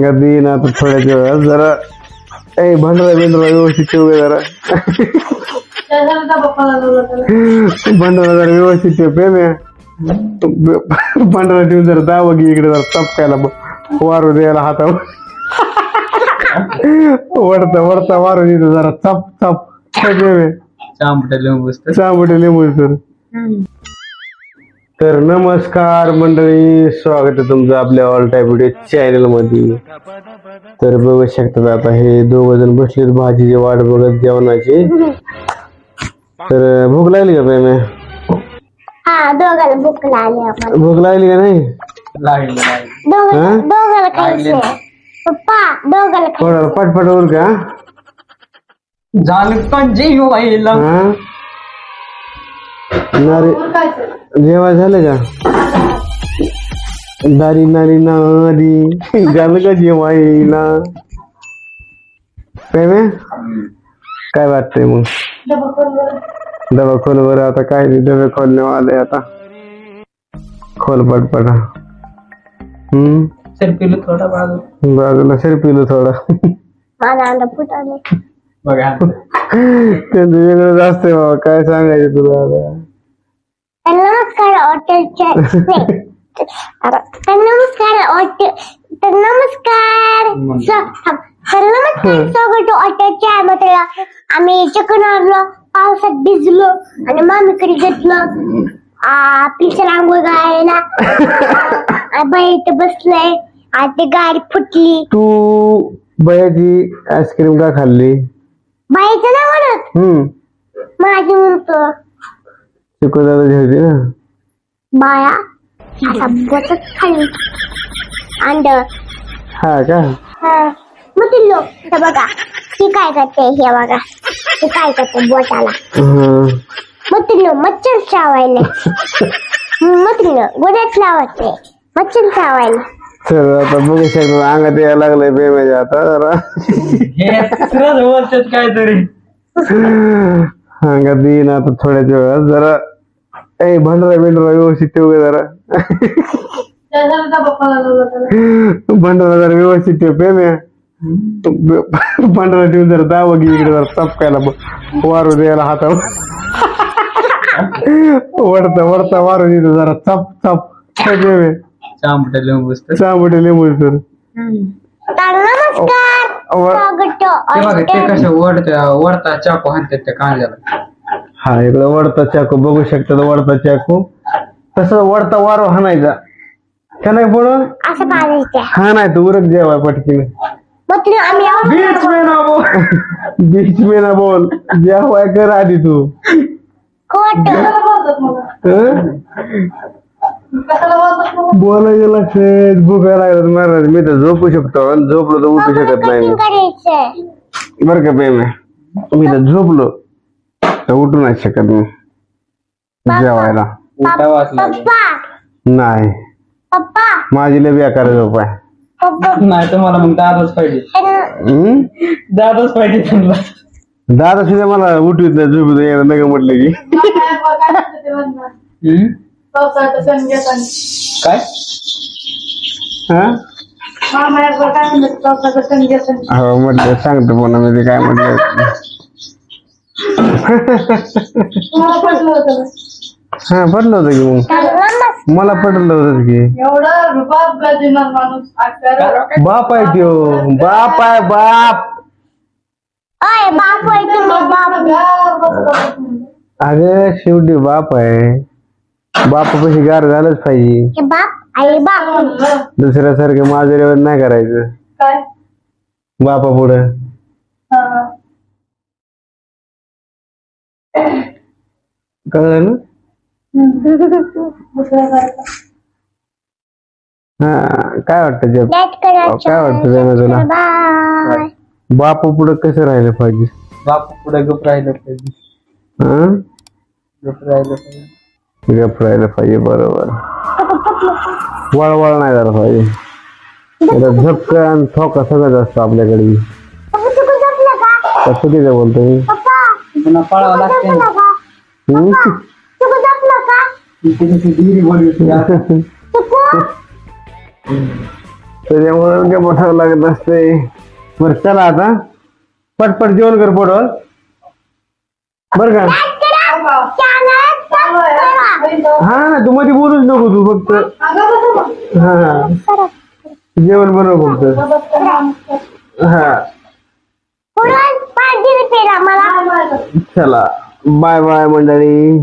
कधी ना तर थोड्या वेळात जरा ए भांडरा बिंडरा व्यवस्थित ठेव गं जरा? भांडरा जरा व्यवस्थित ठेव प्रेम भांडरा ठेवून जरा दावा घे इकडे जरा चपकायला वारू द्यायला हातावर. वडता वडता वारू देतो जरा चप चप. प्रेम चांबट लिंबू चांबटे लिंबू तर तर नमस्कार मंडळी स्वागत आहे तुमचं आपल्या ऑल टाईप व्हिडिओ चॅनलमध्ये. तर बघू शकतात आता हे दोघ जण बसले भाजीची वाट बघत जेवणाची. तर भूक लागली का प्रेमे? हा दोघाला भूक लागली आम्हाला भूक लागली का नाही? दोघाला? दोघाला पप्पा दोघाला पटपट उर का? झालं पण जीव व्हायला हा? नारी झालं का? नारी नारी झालं का जेवायला? प्रेमे काय वाटतंय मग? डबा खोल बरं आता काय नाही डबे खोलणे आले आता. खोल पटपट हम्म? सर पिलो थोडा बाजू बाजूला शिरपिलो थोडा. माझा अंडा फुटाले बघा. त्यांचं वेगळंच असतंय बाबा काय सांगायचं तुला आता? नमस्कार हॉटेलच्या नमस्कार हॉटेल तर नमस्कार. स- थांब. तर नमस्कार. सगळं हॉटेलच्या म्हटलं आम्ही चिकन आणलं पावसात भिजलो आणि मामीकडे घेतलं. आ पिचर आंघोळ गायला बाई इथं बसलंय आ ते गाडी फुटली. तू बयाची आईस्क्रीम का खाल्ली? बाईचं नाही म्हणत हम्म. माझी म्हणतो. चिकू दादा होती ना? बाया असा बसत खाली. अंड. हा का? मग ते लोक. हे बघा. ती काय करते? हे बघा. ती काय करते? बोटाला. हा. मग ते लोक मच्छर चावायले. मग ते लोक गोड्यात लावते. मच्छर चावायले. तर आता बघू शकतो अंगात यायला लागलंय बेमेच्या आता जरा. हे बोलतात काहीतरी. अंगात येईन आता थोड्याच वेळात. जरा ए भांडरा बिंडरा व्यवस्थित ठेव गं जरा? भांडरा जरा व्यवस्थित ठेव प्रेम्या. भांडरा ठेवून जरा दावा घे इकडे जरा चपकायला ब- वारू द्यायला हातावर. वडता वडता वारू देतो जरा. चप चप. प्रेम्या. चांबट लिंबू ते चांबटे लिंबू तर तर नमस्कार. स्वागत बघा ते हॉटेल कसं वडता वडता चाकू हाणतात त्या कांद्याला. हा इकडे वडता चाकू बघू शकता वडता चाकू. तसं वडता वारो हाणायचा. का नाही असं पाहायचं हा नाही तू उरक जेवाय पटकीने. मग ते आम्ही बीच में ना वो बीच में ना बोल. जेवाय कर आधी तू. खोट. हं? बोलायचं लक्षात भुका लागत महाराज मी तर झोपू शकतो आणि झोपलो तर उठू शकत नाही. बरं का प्रेम मी तर झोपलो तर उठू नाही शकत मी. जेवायला. नाही. पप्पा. माझी लय बेकार झोप आहे. पप्पा. नाही तर मला मग दादाच पाहिजे. हं? दादाच पाहिजे त्यांना दादा सुद्धा मला उठवीत नाही झोपत नाही नका म्हटलं की. काय? हा? हो म्हटलं सांगतो पुन्हा मी ते काय म्हटलं. हा पटलं होतं की मग? मला पटलं होतं की. एवढं रुबाब गाजवणार माणूस आजकाल बाप आहे त्यो. बाप आहे बाप. अय बाप होय तुम्ही बाप? अगं शेवटी बाप आहे. बापापाशी गार झालंच पाहिजे. हे बाप आई बाप. दुसऱ्यासारखं माझ्यावर नाही करायचं. काय? बापा पुढं. हा. कळलं ना दुसऱ्यासारखं. हा काय वाटतं काय वाटतं त्यानं तुला? बाय बापा पुढं कसं राहिलं पाहिजे? बाप पुढे गप राहिलं पाहिजे. हा? गप राहिलं पाहिजे. गप राहिलं पाहिजे बरोबर। वळवळ नाही झालं पाहिजे आता झपक आणि ठोका सगळंच असतं आपल्याकडे पप्पा तू झोपला का तर चुकीचं बोलतो मी पप्पा पुन्हा पळावं लागते झोपला का हम्म? तू झोपला का धिरी बोलली चिकू त्याच्यामुळे काय बसावं लागत असते बरं चला आता पटपट जेवण कर पोटवर बर का हा ना तू मध्ये बोलूच नको तू फक्त. हा. हा. जेवण बनव फक्त. हा. चला. बाय बाय मंडळी.